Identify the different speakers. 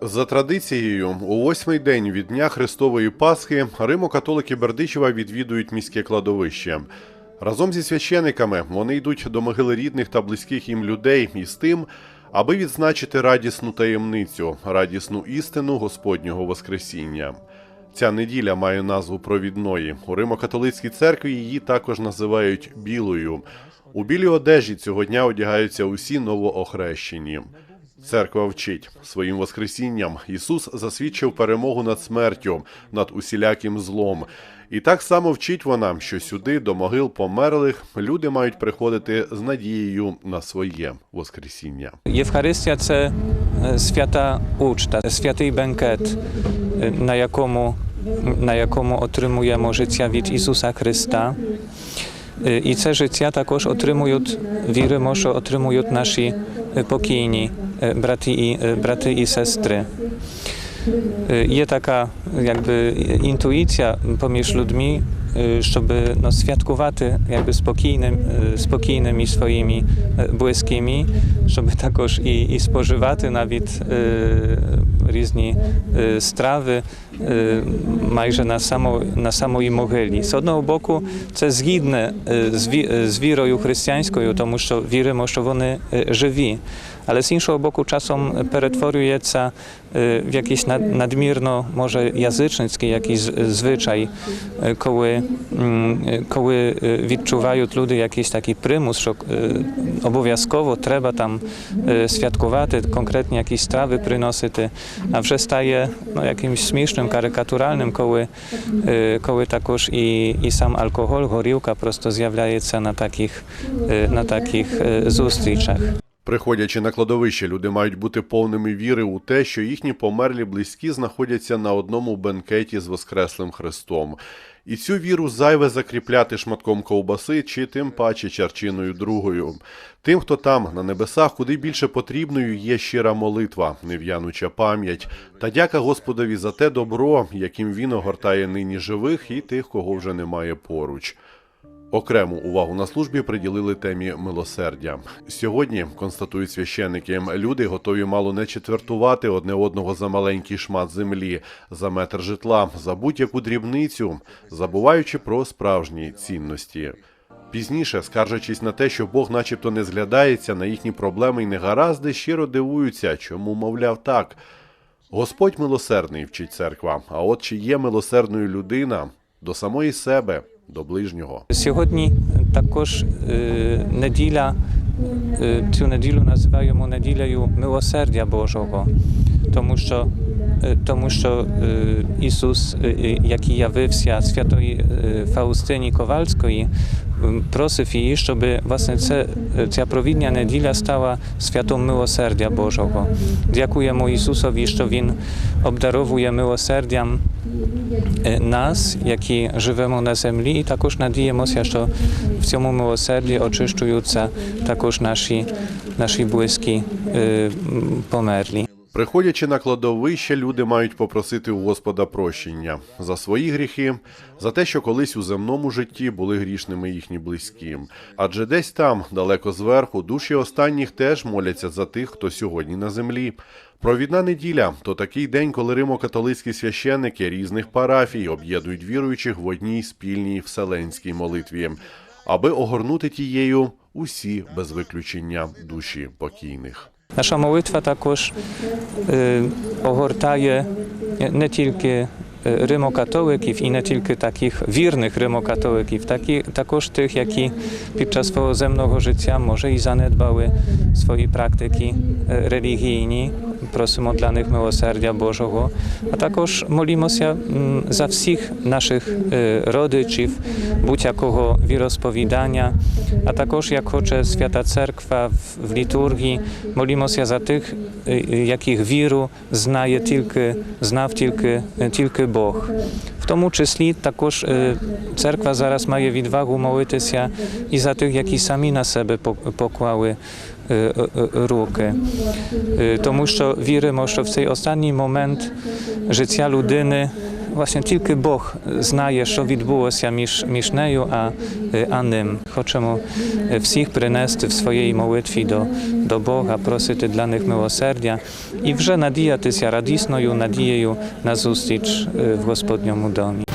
Speaker 1: За традицією, у восьмий день від Дня Христової Пасхи Римо-католики Бердичева відвідують міське кладовище. Разом зі священиками вони йдуть до могили рідних та близьких їм людей із тим, аби відзначити радісну таємницю, радісну істину Господнього Воскресіння. Ця неділя має назву провідної. У Римо-католицькій церкві її також називають білою. У білій одежі цього дня одягаються усі новоохрещені. Церква вчить своїм Воскресінням. Ісус засвідчив перемогу над смертю, над усіляким злом. І так само вчить вона, що сюди, до могил померлих, люди мають приходити з надією на своє Воскресіння.
Speaker 2: Євхаристія це е, свята учта, святий бенкет, е, на якому, на якому отримуємо життя від Ісуса Христа. Е, І це життя також отримують, віримо, що отримують наші покійні E, braty i, e, braty i sestry. E, je taka jakby intuicja pomież ludźmi, żeby no, świadkowaty jakby spokojnym, spokojnymi swoimi błyskimi, żeby takoż i, i spożywaty nawet різні е, страви е, майже на, само, на самої могилі. З одного боку, це згідне е, з, ві, е, з вірою християнською, тому що віримо, що вони е, живі. Але з іншого боку, czasem перетворюється е, в якийсь над- надмірно, може, язичницький jakiś zwyczaj, е, коли, м, е, коли е, відчувають люди якийсь такий примус, що е, обов'язково треба там a przestaje no, jakimś śmiesznym, karykaturalnym koły, y, koły takoż i, i sam alkohol, goriłka prosto zjawiaje się na takich, y, na takich y, zustryczach.
Speaker 1: Приходячи на кладовище, люди мають бути повними віри у те, що їхні померлі близькі знаходяться на одному бенкеті з Воскреслим Христом. І цю віру зайве закріпляти шматком ковбаси чи тим паче чарчиною другою. Тим, хто там, на небесах, куди більше потрібною є щира молитва, нев'януча пам'ять та дяка Господові за те добро, яким він огортає нині живих і тих, кого вже немає поруч. Окрему увагу на службі приділили темі милосердя. Сьогодні, констатують священники, люди готові мало не четвертувати одне одного за маленький шмат землі, за метр житла, за будь-яку дрібницю, забуваючи про справжні цінності. Пізніше, скаржачись на те, що Бог начебто не зглядається на їхні проблеми й негаразди, щиро дивуються, чому, мовляв, так. Господь милосердний, вчить церква. А от чи є милосердною людина до самої себе, до ближнього?
Speaker 2: Сьогодні також е, неділя, е, цю неділю називаємо неділею милосердя Божого, тому що, тому що е, Ісус, е, е, який явився святої е, Фаустині Ковальської, м, просив її, щоб власне це, ця провідня неділя стала святом милосердя Божого. Дякуємо Ісусові, що Він обдаровує милосердям е, нас, які живемо на землі, і також надіємося, що в цьому милосерді очищуються також наші, наші близькі е, м, померлі.
Speaker 1: Приходячи на кладовище, люди мають попросити у Господа прощення за свої гріхи, за те, що колись у земному житті були грішними їхні близькі. Адже десь там, далеко зверху, душі останніх теж моляться за тих, хто сьогодні на землі. Провідна неділя то такий день, коли римо-католицькі священники різних парафій об'єднують віруючих в одній спільній вселенській молитві, аби огорнути тією усі без виключення душі покійних.
Speaker 2: Наша молитва також е, огортає не тільки е, римокатоликів і не тільки таких вірних римокатоликів, так і також тих, які під час свого земного життя може і занедбали свої практики е, релігійні. Просимо для них милосердя Божого, а також молімося м, за всіх наших е, родичів, будь-якого віросповідання, a також jak хоче Свята Церква в, в літургії, молімося за тих, е, е, яких віру знає тільки, знав тільки, е, тільки Бог. В тому числі також е, церква зараз має відвагу молитися і за тих, які самі на себе пок- поклали е, е, е, руки. Е, Тому що віримо, що в цей останній момент життя людини власне тільки Бог знає, що відбулося між, між нею а, а ним. Хочемо всіх принести в своїй молитві до, до Бога, просити для них милосердя і вже надіятися радісною надією на зустріч е, в Господньому домі.